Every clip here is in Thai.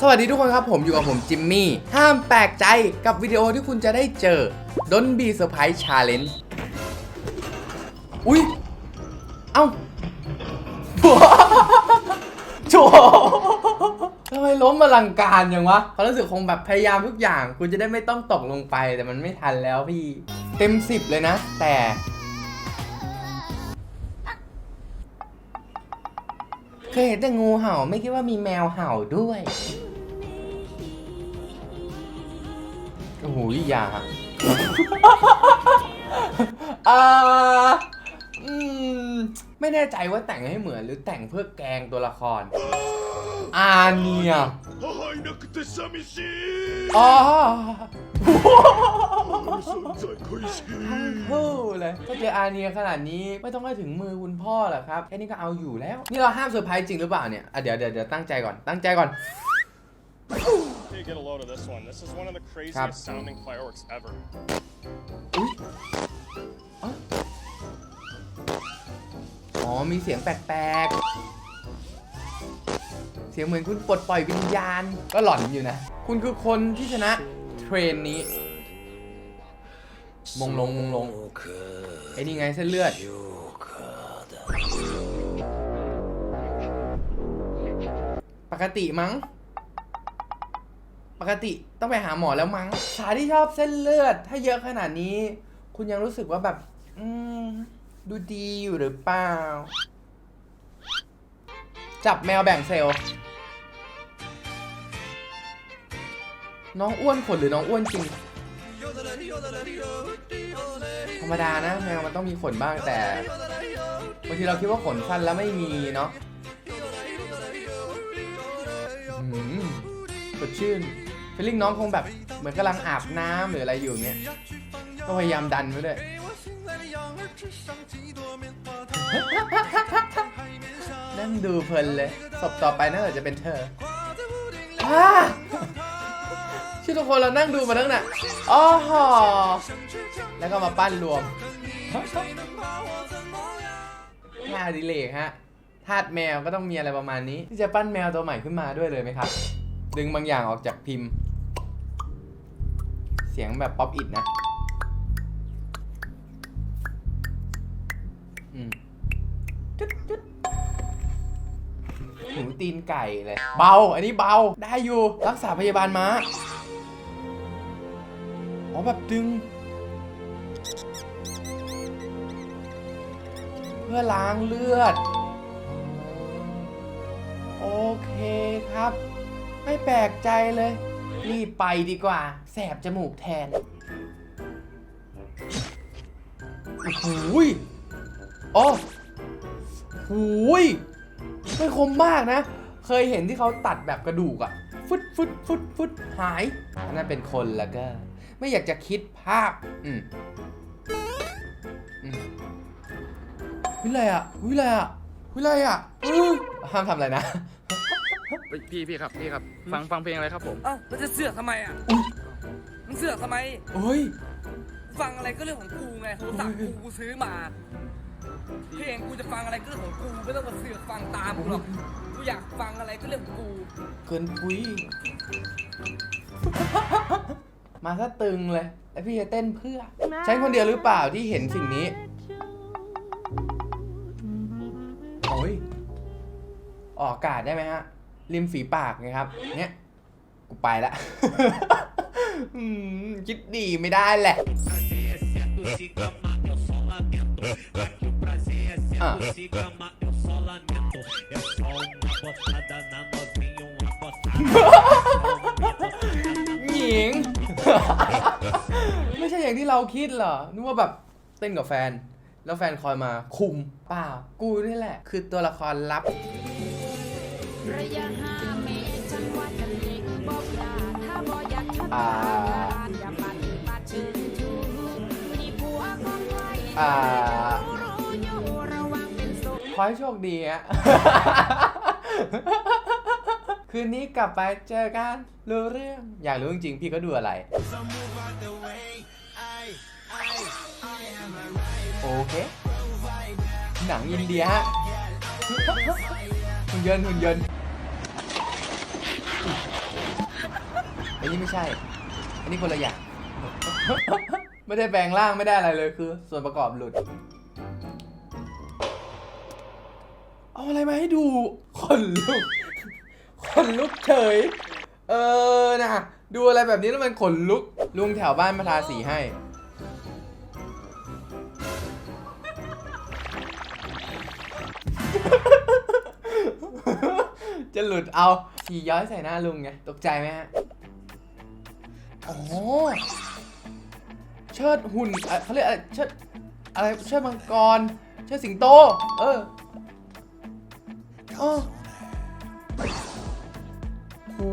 สวัสดีทุกคนครับผมอยู่กับผมจิมมี่ ห้ามแปลกใจกับวิดีโอที่คุณจะได้เจอดนบีเซอร์ไพรส์ชาเลนจ์อุ้ย เอ้าโถทำไมล้มอลังการอย่างวะเขารู้สึกคงแบบพยายามทุกอย่าง คุณจะได้ไม่ต้องตกลงไปแต่มันไม่ทันแล้วพี่ เต็มสิบเลยนะ แต่เคยเห็นแต่งูเห่าไม่คิดว่ามีแมวเห่าด้วย โหอย่าอ่าอืมไม่แน่ใจว่าแต่งให้เหมือนหรือแต่งเพื่อแกงตัวละคร อาเนียอ๋อทั้งคู่เลยถ้าเจออาเนียขนาดนี้ไม่ต้องให้ถึงมือคุณพ่อหรอกครับแค่นี้ก็เอาอยู่แล้ว นี่เราห้ามเซอร์ไพรส์จริงหรือเปล่าเนี่ยเดี๋ยวเดี๋ยวเดี๋ยวตั้งใจก่อนตั้งใจก่อน Hey, get a load of this one. This is one of the craziest Cap. sounding fireworks ever. อุ๊ยอ๋ออ๋อ มีเสียงแปลกๆ เสียงเหมือนคุณปลดปล่อยวิญญาณ ก็หลอนอยู่นะ คุณคือคนที่ชนะเทรนนี้ มงลงมงลง ไอ้นี่ไงเส้นเลือด ปกติมั้ง ปกติต้องไปหาหมอแล้วมั้งสาที่ชอบเส้นเลือด ถ้าเยอะขนาดนี้ คุณยังรู้สึกว่าแบบ อืม ดูดีอยู่หรือเปล่า จับแมวแบ่งเซลล์ น้องอ้วนขนหรือน้องอ้วนจริง ธรรมดานะแมวมันต้องมีขนบ้างแต่บางทีเราคิดว่าขนสั้นแล้วไม่มีเนาะ อืมสดชื่น ฟีลลิ่งน้องคงแบบเหมือนกำลังอาบน้ำหรืออะไรอยู่เงี้ยก็พยายามดันไว้ด้วยนั่งดูเพลินเลยศพต่อไปน่าจะเป็นเธอชื่อทุกคนเรานั่งดูมาตั้งน่ะอ๋อหอแล้วก็มาปั้นรวมท่าดิเลกฮะทาดแมวก็ต้องมีอะไรประมาณนี้ ที่จะปั้นแมวตัวใหม่ขึ้นมาด้วยเลยไหมครับ ดึงบางอย่างออกจากพิมพ์ เสียงแบบป๊อปอิดนะอืมจุดจุดหูตีนไก่เลย เบา อันนี้เบา ได้อยู่ รักษาพยาบาลม้า อ๋อแบบดึง เพื่อล้างเลือด โอเคครับ ไม่แปลกใจเลย รีบไปดีกว่า แสบจมูกแทน โอ้โหยอ๋อหูยไม่คมมากนะ เคยเห็นที่เขาตัดแบบกระดูกอะฟึดฟึดฟึดฟึดหายอันนั้นเป็นคนแล้วก็ ไม่อยากจะคิดภาพ อืมอืมวิไรอะวิไรอะวิไรอะอือห้ามทำอะไรนะ เฮ้ยพี่พี่ครับพี่ครับ ฟังฟังเพลงอะไรครับผม เอ้าแล้วจะเสือกทำไมอะมึงเสือกทำไมเฮ้ย ฟังอะไรก็เรื่องของกูไงโทรศัพท์กูกูซื้อมา เพลงกูจะฟังอะไรก็เรื่องของกูไม่ต้องมาเสือกฟังตามกูหรอกกูอยากฟังอะไรก็เรื่องของกู เกินปุยมาซะตึงเลยแล้วพี่จะเต้นเพื่อ ฉันคนเดียวหรือเปล่าที่เห็นสิ่งนี้ โอ้ย ออกอากาศได้ไหมฮะ ริมฝีปากไงครับ เนี่ย กูไปละ อืมคิดดีไม่ได้แหละอะ หญิง ไม่ใช่อย่างที่เราคิดเหรอ นึกว่าแบบเต้นกับแฟน แล้วแฟนคอยมาคุมเปล่ากูนี่แหละ คือตัวละครลับ ระยะห้าเมตรฉันว่าจะเล็กบอกลาถ้าบออยากทักอ่าอย่าปฏิบัติชื่นชูมีผัวของไว้อ่ารู้อยู่ระวังเป็นโซขอให้โชคดีฮะ คืนนี้กลับไปเจอกันรู้เรื่อง อยากรู้จริงๆพี่ก็ดูอะไร โอเค หนังอินเดียฮะ หุ่นยนต์หุ่นยนต์อันี้ไม่ใช่ อันนี้คนละอย่าง ไม่ได้แปลงร่างไม่ได้อะไรเลยคือ ส่วนประกอบหลุด เอาอะไรมาให้ดูขนลุกขนลุกเฉย เออนะดูอะไรแบบนี้แล้วมันขนลุก ลุงแถวบ้านมาทาสีให้ จะหลุดเอาขี่ย้อยใส่หน้าลุงไง ตกใจไหมฮะอ๋อเชิดหุ่นอะเขาเรียกอะไรเชิดอะไรเชิดมังกร เชิดสิงโต เออเออหู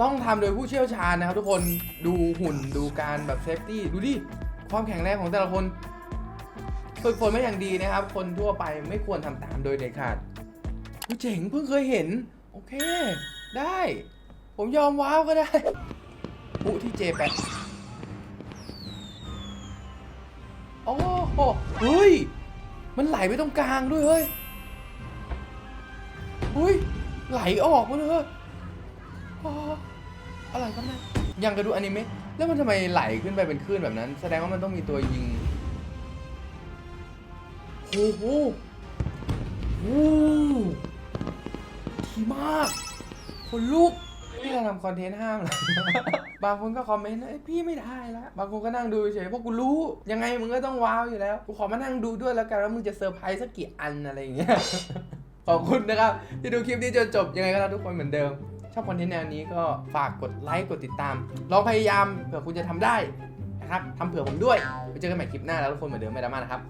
ต้องทำโดยผู้เชี่ยวชาญนะครับทุกคนดูหุ่นดูการแบบเซฟตี้ ดูดิ ความแข็งแรงของแต่ละคน ฝึกฝนมาอย่างดีนะครับ คนทั่วไปไม่ควรทำตามโดยเด็ดขาดอุ๊ยเจ๋งเพิ่งเคยเห็น โอเค ได้ ผมยอมว้าวก็ได้ปุ๊ที่เจแปดโอ้โหเฮ้ย มันไหลไปตรงกลางด้วยเฮ้ยเฮ้ย ไหลออกมาเลยอะไรกันเนี่ยยังกระดูอนิเมะแล้วมันทำไมไหลขึ้นไปเป็นคลื่นแบบนั้น แสดงว่ามันต้องมีตัวยิง โอ้โหโอ้โหดีมากคนลุกนี่เราทำคอนเทนต์ห้ามเหรอบางคนก็คอมเมนต์เอ้ยพี่ไม่ได้แล้วบางคนก็นั่งดูเฉยเพราะกูรู้ ยังไงมึงก็ต้องว้าวอยู่แล้ว กูขอมานั่งดูด้วยแล้วกันว่ามึงจะเซอร์ไพรส์สักกี่อันอะไรอย่างเงี้ย ขอบคุณนะครับ ที่ดูคลิปนี้จนจบ ยังไงก็รักทุกคนเหมือนเดิม ชอบคอนเทนต์แนวนี้ก็ฝากกดไลค์กดติดตาม ลองพยายามเผื่อคุณจะทำได้นะครับทำเผื่อผมด้วย ไปเจอกันใหม่คลิปหน้าแล้วทุกคนเหมือนเดิมไม่ดราม่านะครับ